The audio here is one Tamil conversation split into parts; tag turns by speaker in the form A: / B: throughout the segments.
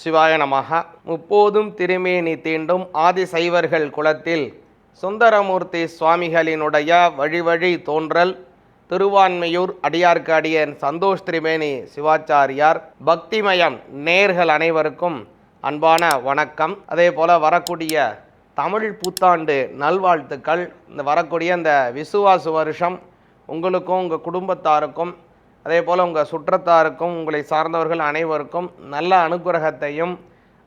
A: சிவாய நமக முப்போதும் திருமேனி தீண்டும் ஆதிசைவர்கள் குலத்தில் சுந்தரமூர்த்தி சுவாமிகளினுடைய வழிவழி தோன்றல் திருவான்மையூர் அடியார்க்கு அடியன் சந்தோஷ் திரிமேனி சிவாச்சாரியார். பக்திமயம் நேர்கள் அனைவருக்கும் அன்பான வணக்கம். அதே போல் வரக்கூடிய தமிழ் புத்தாண்டு நல்வாழ்த்துக்கள். இந்த வரக்கூடிய இந்த விசுவாசு வருஷம் உங்களுக்கும் உங்கள் குடும்பத்தாருக்கும் அதே போல் உங்கள் சுற்றத்தாருக்கும் உங்களை சார்ந்தவர்கள் அனைவருக்கும் நல்ல அனுகிரகத்தையும்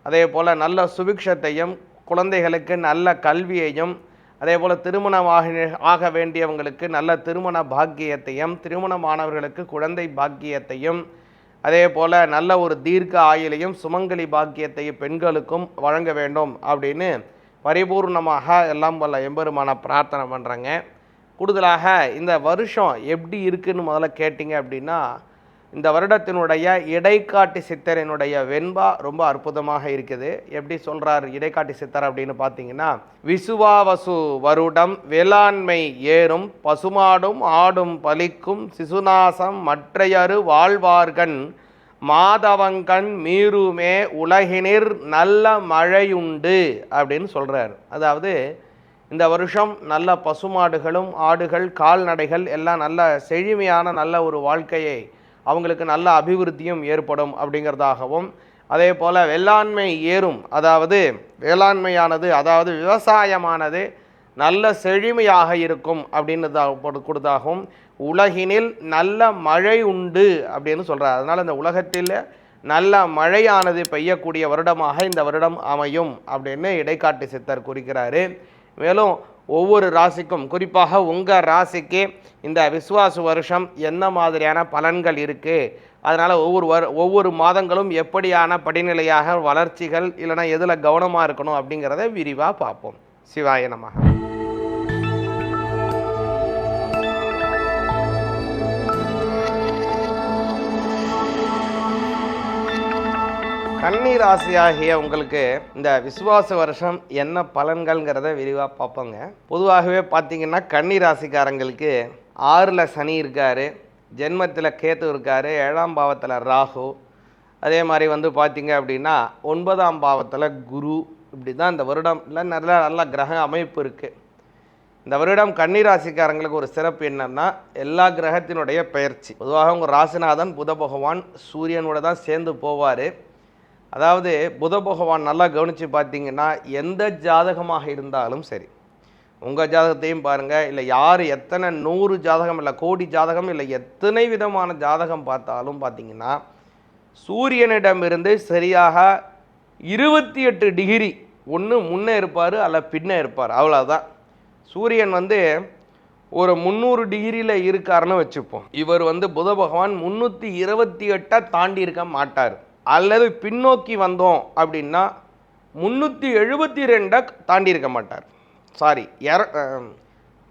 A: அதே போல் நல்ல சுபிக்ஷத்தையும் குழந்தைகளுக்கு நல்ல கல்வியையும் அதே போல் திருமணமாக ஆக வேண்டியவங்களுக்கு நல்ல திருமண பாக்கியத்தையும் திருமணமானவர்களுக்கு குழந்தை பாக்கியத்தையும் அதே போல் நல்ல ஒரு தீர்க்க ஆயுளையும் சுமங்கலி பாக்கியத்தையும் பெண்களுக்கும் வழங்க வேண்டும் அப்படின்னு பரிபூர்ணமாக எல்லாம் வல்ல எம்பெருமான பிரார்த்தனை பண்ணுறேங்க கூடுதலாக இந்த வருஷம் எப்படி இருக்குன்னு முதல்ல கேட்டிங்க அப்படின்னா இந்த வருடத்தினுடைய இடைக்காட்டி சித்தரினுடைய வெண்பா ரொம்ப அற்புதமாக இருக்குது. எப்படி சொல்கிறார் இடைக்காட்டி சித்தர் அப்படின்னு பார்த்தீங்கன்னா விசுவாவசு வருடம் வேளாண்மை ஏறும் பசுமாடும் ஆடும் பலிக்கும் சிசுநாசம் மற்றையரு வாழ்வார்கண் மாதவங்கண் மீறுமே உலகினிர் நல்ல மழையுண்டு அப்படின்னு சொல்கிறார் அதாவது இந்த வருஷம் நல்ல பசுமாடுகளும் ஆடுகள் கால்நடைகள் எல்லாம் நல்ல செழுமையான நல்ல ஒரு வாழ்க்கையை அவங்களுக்கு நல்ல அபிவிருத்தியும் ஏற்படும் அப்படிங்கிறதாகவும் அதே போல் வேளாண்மை ஏறும். அதாவது வேளாண்மையானது அதாவது விவசாயமானது நல்ல செழுமையாக இருக்கும் அப்படின்னு கொடுத்தாகவும் உலகினில் நல்ல மழை உண்டு அப்படின்னு சொல்கிறார் அதனால் இந்த உலகத்தில் நல்ல மழையானது பெய்யக்கூடிய வருடமாக இந்த வருடம் அமையும் அப்படின்னு இடைக்காட்டு சித்தர் குறிக்கிறாரு. மேலும் ஒவ்வொரு ராசிக்கும் குறிப்பாக உங்கள் ராசிக்கு இந்த விஸ்வாச வருஷம் என்ன மாதிரியான பலன்கள் இருக்குது அதனால் ஒவ்வொரு வரு ஒவ்வொரு மாதங்களும் எப்படியான படிநிலையாக வளர்ச்சிகள் இல்லைன்னா எதில் கவனமாக இருக்கணும் அப்படிங்கிறத விரிவாக பார்ப்போம். சிவாய நமக. கன்னி ராசியாகிய உங்களுக்கு இந்த விசுவாச வருஷம் என்ன பலன்கள்ங்கிறத விரிவாக பார்ப்போங்க. பொதுவாகவே பார்த்தீங்கன்னா கன்னி ராசிக்காரங்களுக்கு ஆறில் சனி இருக்கார் ஜென்மத்தில் கேத்து இருக்கார் ஏழாம் பாவத்தில் ராகு அதே மாதிரி வந்து பார்த்தீங்க அப்படின்னா ஒன்பதாம் பாவத்தில் குரு இப்படி தான் இந்த வருடம் இல்லை நல்ல நல்ல கிரக அமைப்பு இருக்குது இந்த வருடம் கன்னி ராசிக்காரங்களுக்கு ஒரு சிறப்பு என்னன்னா எல்லா கிரகத்தினுடைய பெயர்ச்சி. பொதுவாக உங்கள் ராசிநாதன் புத பகவான் சூரியனோட தான் சேர்ந்து போவார். அதாவது புத பகவான் நல்லா கவனித்து பார்த்தீங்கன்னா எந்த ஜாதகமாக இருந்தாலும் சரி. உங்கள் ஜாதகத்தையும் பாருங்கள் இல்லை யார் எத்தனை நூறு ஜாதகம் இல்லை கோடி ஜாதகம் இல்லை எத்தனை விதமான ஜாதகம் பார்த்தாலும் பார்த்தீங்கன்னா சூரியனிடமிருந்து சரியாக இருபத்தி எட்டு டிகிரி ஒன்று முன்னே இருப்பார் அல்ல பின்னே இருப்பார். அவ்வளோதான் சூரியன் வந்து ஒரு முந்நூறு டிகிரியில் இருக்காருன்னு வச்சுப்போம். இவர் வந்து புத பகவான் முந்நூற்றி இருபத்தி எட்டை தாண்டி இருக்க மாட்டார். அல்லது பின்னோக்கி வந்தோம் அப்படின்னா முந்நூற்றி எழுபத்தி ரெண்டை தாண்டி இருக்க மாட்டார். சாரி எர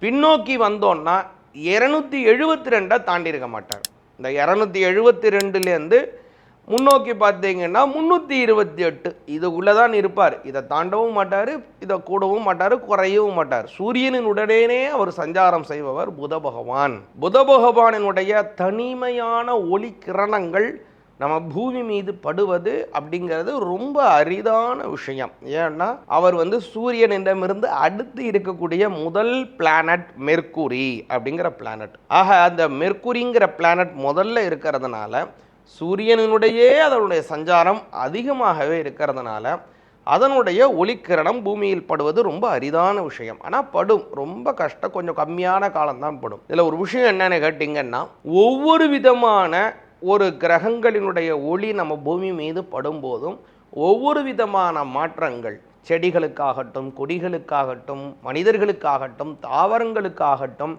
A: பின்னோக்கி வந்தோன்னா இரநூத்தி எழுபத்தி ரெண்டை தாண்டி இருக்க மாட்டார். இந்த இரநூத்தி எழுபத்தி ரெண்டுலேருந்து முன்னோக்கி பார்த்தீங்கன்னா முந்நூற்றி இருபத்தி எட்டு. இதுக்குள்ளே தான் இருப்பார். இதை தாண்டவும் மாட்டார் இதை கூடவும் மாட்டார் குறையவும் மாட்டார். சூரியனின் உடனே அவர் சஞ்சாரம் செய்பவர் புத பகவான். புத பகவானினுடைய தனிமையான ஒளி கிரணங்கள் நம்ம பூமி மீது படுவது அப்படிங்கிறது ரொம்ப அரிதான விஷயம். ஏன்னா அவர் வந்து சூரியனிடமிருந்து அடுத்து இருக்கக்கூடிய முதல் பிளானட் மெர்க்குரி அப்படிங்கிற பிளானட் ஆக அந்த மெர்க்குரிங்கிற பிளானட் முதல்ல இருக்கிறதுனால சூரியனினுடையே அதனுடைய சஞ்சாரம் அதிகமாகவே இருக்கிறதுனால அதனுடைய ஒளிக்கிரணம் பூமியில் படுவது ரொம்ப அரிதான விஷயம். ஆனால் படும். ரொம்ப கஷ்டம். கொஞ்சம் கம்மியான காலம்தான் படும். இதில் ஒரு விஷயம் என்னென்னு கேட்டிங்கன்னா ஒவ்வொரு விதமான ஒரு கிரகங்களினுடைய ஒளி நம்ம பூமி மீது படும்போதும் ஒவ்வொரு விதமான மாற்றங்கள் செடிகளுக்காகட்டும் கொடிகளுக்காகட்டும் மனிதர்களுக்காகட்டும் தாவரங்களுக்காகட்டும்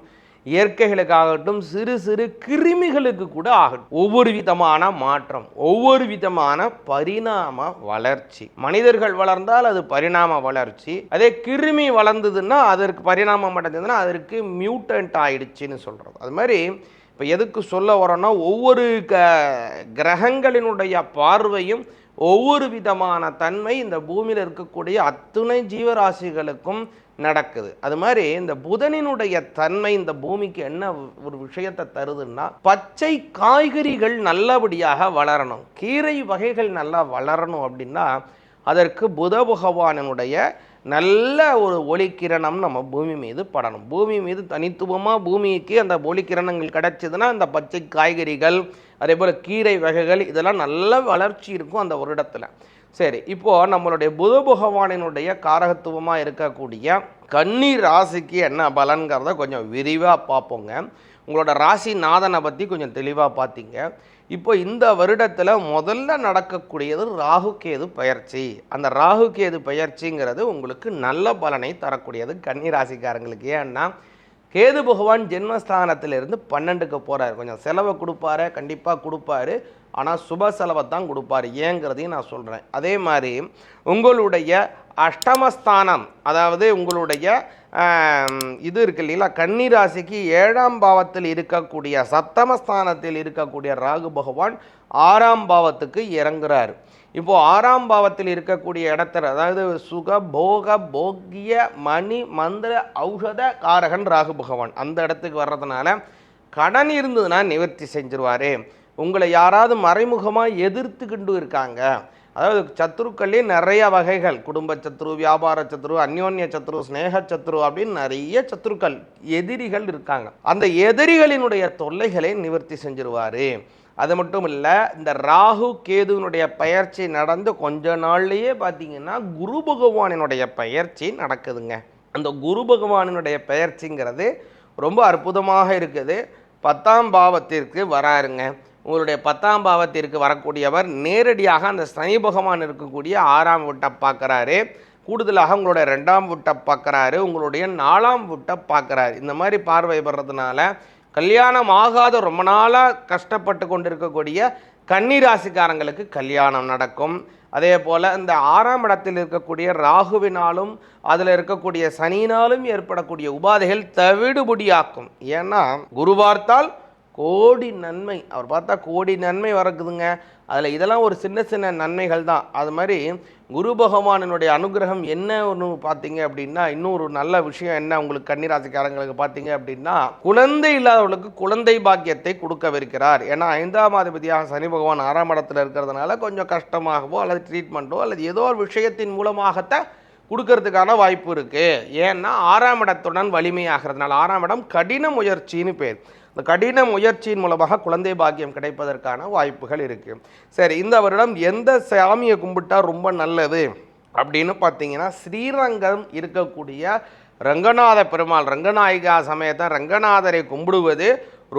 A: இயற்கைகளுக்காகட்டும் சிறு சிறு கிருமிகளுக்கு கூட ஆகட்டும். ஒவ்வொரு விதமான மாற்றம் ஒவ்வொரு விதமான பரிணாம வளர்ச்சி. மனிதர்கள் வளர்ந்தால் அது பரிணாம வளர்ச்சி. அதே கிருமி வளர்ந்ததுன்னா அதற்கு பரிணாமம் அடைஞ்சதுன்னா அதற்கு மியூட்டன்ட் ஆயிடுச்சுன்னு சொல்கிறது அது மாதிரி இப்போ எதுக்கு சொல்ல வரோன்னா ஒவ்வொரு க கிரகங்களினுடைய பார்வையும் ஒவ்வொரு விதமான தன்மை இந்த பூமியில் இருக்கக்கூடிய அத்துணை ஜீவராசிகளுக்கும் நடக்குது. அது மாதிரி இந்த புதனினுடைய தன்மை இந்த பூமிக்கு என்ன ஒரு விஷயத்தை தருதுன்னா பச்சை காய்கறிகள் நல்லபடியாக வளரணும். கீரை வகைகள் நல்லா வளரணும் அப்படின்னா அதற்கு புத பகவானினுடைய நல்ல ஒரு ஒளிக்கிரணம் நம்ம பூமி மீது படணும். பூமி மீது தனித்துவமாக பூமிக்கு அந்த ஒளிக்கிரணங்கள் கிடச்சிதுன்னா அந்த பச்சை காய்கறிகள் அதே போல் கீரை வகைகள் இதெல்லாம் நல்ல வளர்ச்சி இருக்கும் அந்த ஒரு இடத்துல. சரி இப்போது நம்மளுடைய புத பகவானினுடைய காரகத்துவமாக இருக்கக்கூடிய கண்ணீர் ராசிக்கு என்ன பலன்கிறத கொஞ்சம் விரிவாக பார்ப்போங்க. உங்களோட ராசி நாதனை பற்றி கொஞ்சம் தெளிவாக பார்த்தீங்க இப்போ இந்த வருடத்தில் முதல்ல நடக்கக்கூடியது ராகு கேது பயிற்சி. அந்த ராகு கேது பயிற்சிங்கிறது உங்களுக்கு நல்ல பலனை தரக்கூடியது கன்னி ராசிக்காரங்களுக்கு. ஏன்னா கேது பகவான் ஜென்மஸ்தானத்திலிருந்து பன்னெண்டுக்கு போகிறார் கொஞ்சம் செலவை கொடுப்பாரு கண்டிப்பாக கொடுப்பாரு. ஆனால் சுப செலவை தான் கொடுப்பாரு. ஏங்கிறதையும் நான் சொல்கிறேன் அதே மாதிரி உங்களுடைய அஷ்டமஸ்தானம் அதாவது உங்களுடைய இது இருக்கு இல்லைங்களா? கன்னி ராசிக்கு ஏழாம் பாவத்தில் இருக்கக்கூடிய சப்தமஸ்தானத்தில் இருக்கக்கூடிய ராகு பகவான் ஆறாம் பாவத்துக்கு இறங்குறார். இப்போது ஆறாம் பாவத்தில் இருக்கக்கூடிய இடத்துல அதாவது சுக போக போக்கிய மணி மந்திர ஔஷத காரகன் ராகு பகவான் அந்த இடத்துக்கு வர்றதுனால கடன் இருந்ததுன்னா நிவர்த்தி செஞ்சிருவார். உங்களை யாராவது மறைமுகமாக எதிர்த்துக்கிட்டு இருக்காங்க. அதாவது சத்துருக்கள்லேயே நிறைய வகைகள். குடும்ப சத்ரு வியாபார சத்ரு அந்யோன்ய சத்ரு ஸ்னேக சத்ரு அப்படின்னு நிறைய சத்ருக்கள் எதிரிகள் இருக்காங்க. அந்த எதிரிகளினுடைய தொல்லைகளை நிவர்த்தி செஞ்சிருவார். அது மட்டும் இல்லை இந்த ராகு கேதுவினுடைய பயிற்சி நடந்து கொஞ்ச நாள்லேயே பார்த்தீங்கன்னா குரு பகவானினுடைய பயிற்சி நடக்குதுங்க. அந்த குரு பகவானினுடைய பயிற்சிங்கிறது ரொம்ப அற்புதமாக இருக்குது. பத்தாம் பாவத்திற்கு வராருங்க. உங்களுடைய பத்தாம் பாவத்திற்கு வரக்கூடியவர் நேரடியாக அந்த சனி பகவான் இருக்கக்கூடிய ஆறாம் வீட்டை பார்க்குறாரு கூடுதலாக உங்களுடைய ரெண்டாம் வீட்டை பார்க்குறாரு உங்களுடைய நாலாம் வீட்டை பார்க்குறாரு இந்த மாதிரி பார்வை படுறதுனால கல்யாணம் ஆகாத ரொம்ப நாளாக கஷ்டப்பட்டு கொண்டிருக்கக்கூடிய கன்னிராசிக்காரங்களுக்கு கல்யாணம் நடக்கும். அதே போல் இந்த ஆறாம் இடத்தில் இருக்கக்கூடிய ராகுவினாலும் அதில் இருக்கக்கூடிய சனியினாலும் ஏற்படக்கூடிய உபாதைகள் தவிடுபடியாக்கும். ஏன்னா குரு பார்த்தால் கோடி நன்மை. அவர் பார்த்தா கோடி நன்மை வரக்குதுங்க. அதில் இதெல்லாம் ஒரு சின்ன சின்ன நன்மைகள் தான். அது மாதிரி குரு பகவானினுடைய அனுகிரகம் என்ன ஒன்று பார்த்தீங்க அப்படின்னா இன்னொரு நல்ல விஷயம் என்ன உங்களுக்கு கன்னிராசிக்காரங்களுக்கு பார்த்தீங்க அப்படின்னா குழந்தை இல்லாதவர்களுக்கு குழந்தை பாக்கியத்தை கொடுக்கவிருக்கிறார். ஏன்னா ஐந்தாம் அதிபதியாக சனி பகவான் ஆறாம் இடத்துல இருக்கிறதுனால கொஞ்சம் கஷ்டமாகவோ அல்லது ட்ரீட்மெண்ட்டோ அல்லது ஏதோ ஒரு விஷயத்தின் மூலமாகத்தான் கொடுக்கறதுக்கான வாய்ப்பு இருக்குது ஏன்னா ஆறாம் இடத்துடன் வலிமையாகிறதுனால ஆறாம் இடம் கடின முயற்சின்னு பேர். இந்த கடின முயற்சியின் மூலமாக குழந்தை பாக்கியம் கிடைப்பதற்கான வாய்ப்புகள் இருக்குது சரி இந்த வருடம் எந்த சாமியை கும்பிட்டா ரொம்ப நல்லது? அப்படின்னு பார்த்தீங்கன்னா ஸ்ரீரங்கம் இருக்கக்கூடிய ரங்கநாத பெருமாள் ரங்கநாயகா சமயத்தை ரங்கநாதரை கும்பிடுவது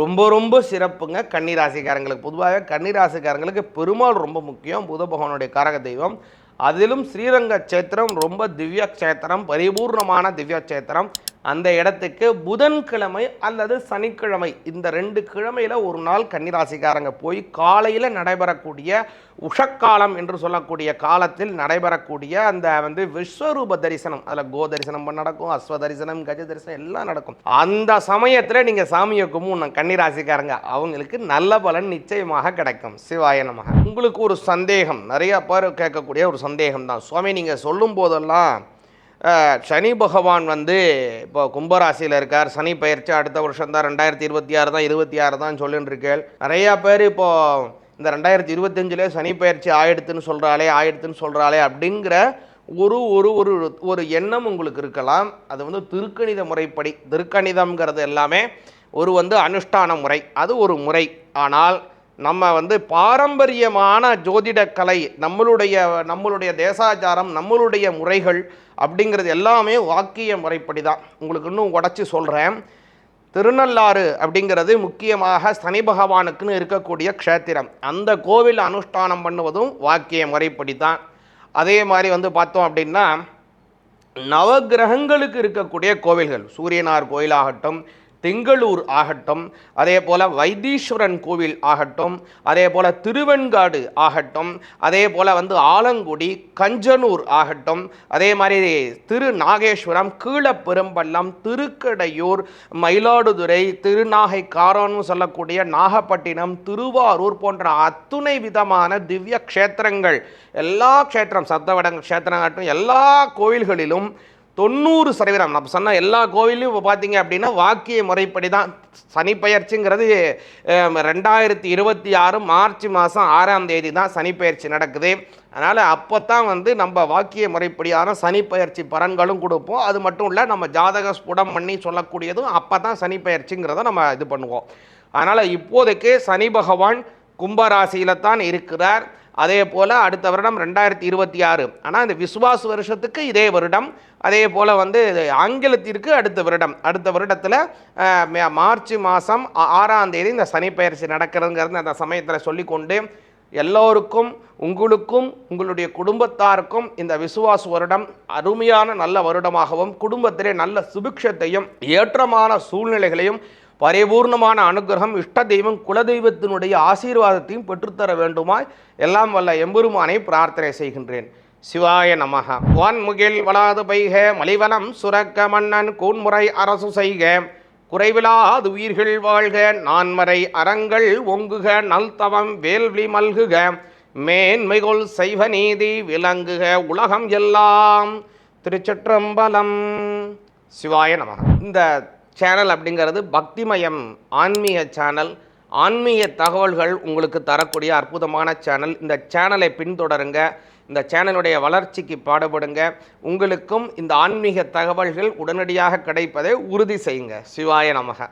A: ரொம்ப ரொம்ப சிறப்புங்க. கன்னிராசிக்காரங்களுக்கு பொதுவாக கன்னிராசிக்காரங்களுக்கு பெருமாள் ரொம்ப முக்கியம் புத பகவானுடைய காரக தெய்வம். அதிலும் ஸ்ரீரங்க கஷேத்திரம் ரொம்ப திவ்ய கஷேத்திரம் பரிபூர்ணமான திவ்ய கஷேத்திரம். அந்த இடத்துக்கு புதன்கிழமை அல்லது சனிக்கிழமை. இந்த ரெண்டு கிழமையில் ஒரு நாள் கன்னிராசிக்காரங்க போய் காலையில் நடைபெறக்கூடிய உஷக்காலம் என்று சொல்லக்கூடிய காலத்தில் நடைபெறக்கூடிய அந்த வந்து விஸ்வரூப தரிசனம். அதில் கோ தரிசனம் நடக்கும் அஸ்வ தரிசனம் கஜ தரிசனம் எல்லாம் நடக்கும். அந்த சமயத்தில் நீங்கள் சாமியை கும்பிடணும் கன்னிராசிக்காரங்க. அவங்களுக்கு நல்ல பலன் நிச்சயமாக கிடைக்கும். சிவாயனமாக உங்களுக்கு ஒரு சந்தேகம் நிறைய பேர் கேட்கக்கூடிய ஒரு சந்தேகம் தான் சுவாமி நீங்கள் சொல்லும் போதெல்லாம் சனி பகவான் வந்து இப்போ கும்பராசியில் இருக்கார். சனி பயிற்சி அடுத்த வருஷம் தான் ரெண்டாயிரத்தி இருபத்தி ஆறு தான் இருபத்தி ஆறு தான் சொல்லின்னு இருக்கேள் நிறையா பேர் இப்போது இந்த ரெண்டாயிரத்தி இருபத்தஞ்சிலே சனி பயிற்சி ஆயிடுத்துன்னு சொல்கிறாளே ஆயிடுத்துன்னு சொல்கிறாளே அப்படிங்கிற ஒரு ஒரு ஒரு ஒரு எண்ணம் உங்களுக்கு இருக்கலாம். அது வந்து திருக்கணித முறைப்படி திருக்கணிதம்ங்கிறது எல்லாமே ஒரு வந்து அனுஷ்டான முறை. அது ஒரு முறை. ஆனால் நம்ம வந்து பாரம்பரியமான ஜோதிட கலை நம்மளுடைய நம்மளுடைய தேசாச்சாரம் நம்மளுடைய முறைகள் அப்படிங்கிறது எல்லாமே வாக்கிய முறைப்படி தான் உங்களுக்கு இன்னும் உடச்சி சொல்கிறேன் திருநள்ளாறு அப்படிங்கிறது முக்கியமாக சனி பகவானுக்குன்னு இருக்கக்கூடிய க்ஷேத்திரம். அந்த கோவில் அனுஷ்டானம் பண்ணுவதும் வாக்கிய முறைப்படி தான் அதே மாதிரி வந்து பார்த்தோம் அப்படின்னா நவக்கிரகங்களுக்கு இருக்கக்கூடிய கோவில்கள் சூரியனார் கோயிலாகட்டும் தெங்களூர் ஆகட்டும் அதே போல் வைத்தீஸ்வரன் கோவில் ஆகட்டும் அதே போல் திருவெண்காடு ஆகட்டும் அதே போல் வந்து ஆலங்குடி கஞ்சனூர் ஆகட்டும் அதே மாதிரி திரு நாகேஸ்வரம் கீழப்பெரும்பள்ளம் திருக்கடையூர் மயிலாடுதுறை திருநாகை காரோன்னு சொல்லக்கூடிய நாகப்பட்டினம் திருவாரூர் போன்ற அத்துணை விதமான திவ்ய க்ஷேத்திரங்கள் எல்லா க்ஷேத்திரம் சத்தவட க்ஷேத்திரங்கட்டும் எல்லா கோயில்களிலும் தொண்ணூறு சதவீதம். நம்ம சொன்ன எல்லா கோவிலையும் இப்போ பார்த்தீங்க அப்படின்னா வாக்கிய முறைப்படி தான் சனி பெயர்ச்சிங்கிறது ரெண்டாயிரத்தி இருபத்தி ஆறு மார்ச் மாதம் ஆறாம் தேதி தான் சனி நடக்குது. அதனால் அப்போ தான் வந்து நம்ம வாக்கிய முறைப்படியான சனி பெயர்ச்சி பலன்களும் கொடுப்போம். அது மட்டும் இல்லை நம்ம ஜாதக ஸ்புடம் பண்ணி சொல்லக்கூடியதும் அப்போ தான் சனி நம்ம இது பண்ணுவோம். அதனால் இப்போதைக்கு சனி பகவான் கும்பராசியில் தான் இருக்கிறார். அதே போல் அடுத்த வருடம் ரெண்டாயிரத்தி இருபத்தி ஆறு. ஆனால் இந்த விஸ்வாஸ் வருஷத்துக்கு இதே வருடம். அதே போல் வந்து ஆங்கிலத்திற்கு அடுத்த வருடம். அடுத்த வருடத்தில் மார்ச் மாதம் ஆறாம் தேதி இந்த சனி நடக்கிறதுங்கிறது அந்த சமயத்தில் சொல்லிக்கொண்டு எல்லோருக்கும் உங்களுக்கும் உங்களுடைய குடும்பத்தாருக்கும் இந்த விசுவாச வருடம் அருமையான நல்ல வருடமாகவும் குடும்பத்திலே நல்ல சுபிக்ஷத்தையும் ஏற்றமான சூழ்நிலைகளையும் பரிபூர்ணமான அனுகிரகம் இஷ்ட தெய்வம் குலதெய்வத்தினுடைய ஆசீர்வாதத்தையும் பெற்றுத்தர வேண்டுமாய் எல்லாம் வல்ல எம்பெருமானை பிரார்த்தனை செய்கின்றேன். சிவாய நமக வான்முகில் வளாது பைக மலிவலம் சுரக்க மன்னன் கூன்முறை அரசு செய்க. குறைவிலாது உயிர்கள் வாழ்க நான்மறை அறங்கள் ஒங்குக நல்தவம் வேள்வி மல்குக. மேன்மைகொள் செய்வ நீதி விளங்குக உலகம் எல்லாம் திருச்சிற்றம்பலம். சிவாய நமக இந்த சேனல் அப்படிங்கிறது பக்திமயம் ஆன்மீக சேனல் ஆன்மீக தகவல்கள் உங்களுக்கு தரக்கூடிய அற்புதமான சேனல் இந்த சேனலை பின்தொடருங்க. இந்த சேனலுடைய வளர்ச்சிக்கு பாடுபடுங்க. உங்களுக்கும் இந்த ஆன்மீக தகவல்கள் உடனடியாக கிடைப்பதை உறுதி செய்யுங்க. சிவாய நமக.